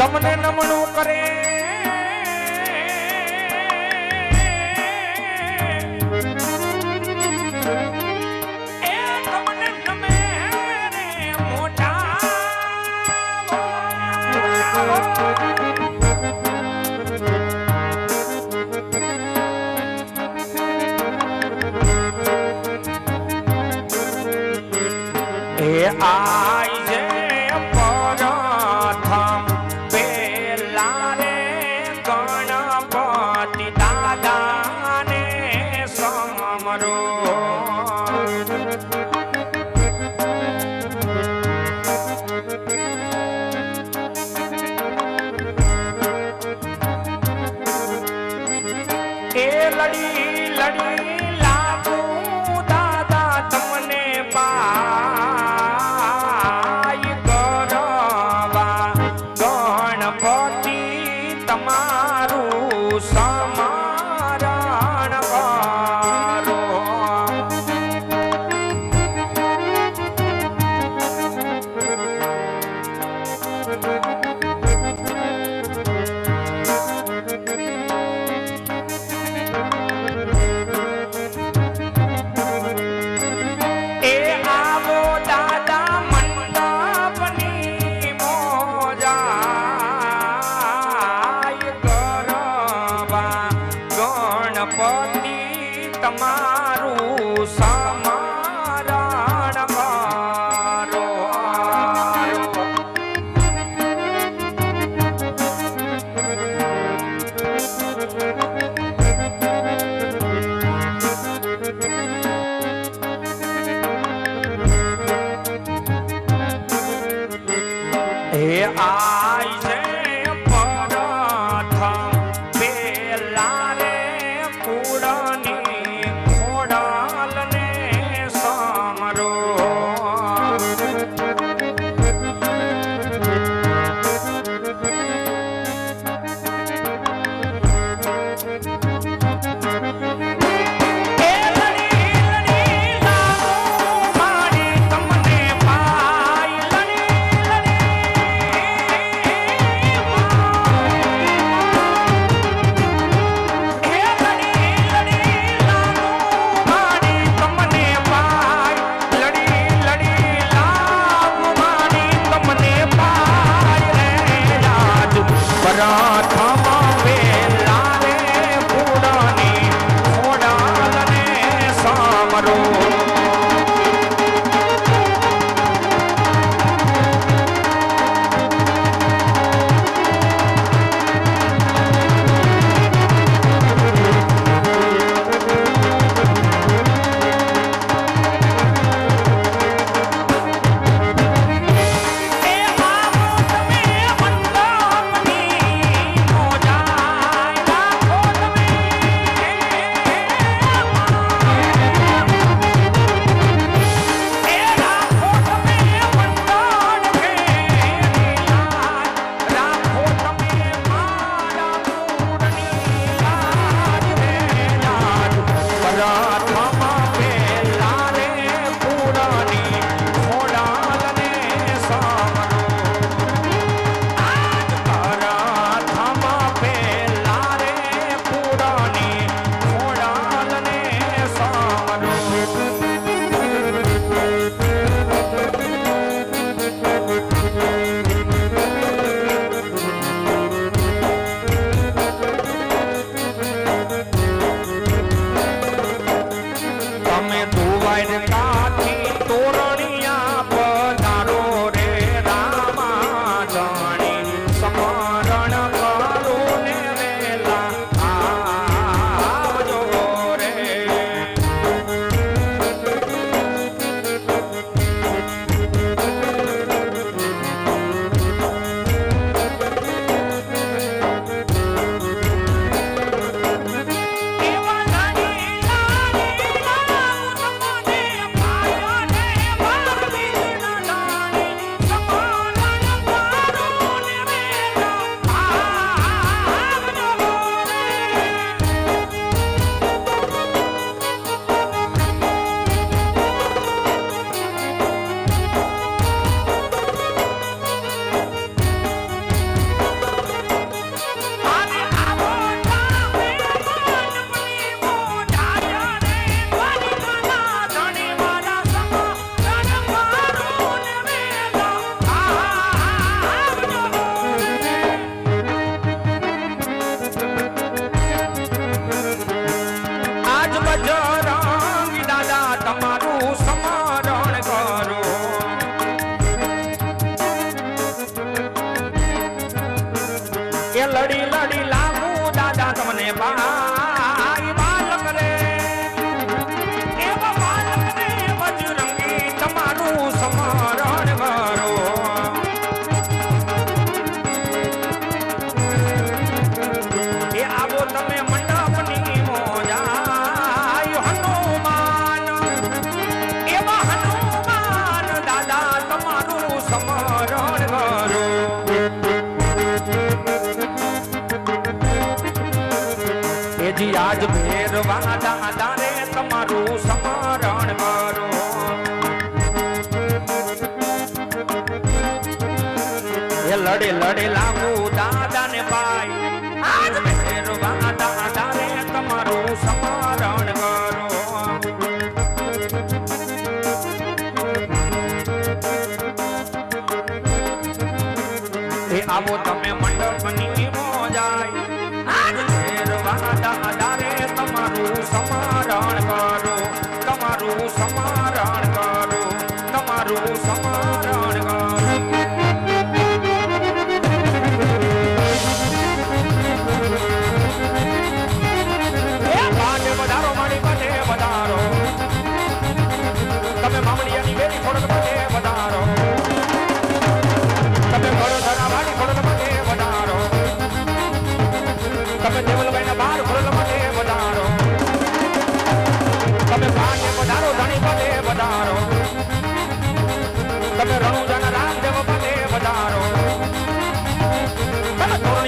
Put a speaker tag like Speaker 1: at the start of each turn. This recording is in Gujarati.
Speaker 1: તમને નમણું કરે. એ લડી Yeah, I. એ લડી લડી લાગુ દાદા તમને બા એજી આજ ભેરવા દાદાને તમારું સમરણ કરો. એ લડે લડે લાગુ દાદાને ભાઈ. આજ ભેરવા દાદાને તમારું સમરણ કરો. આવો તમે મને Papa. ¡Vamos!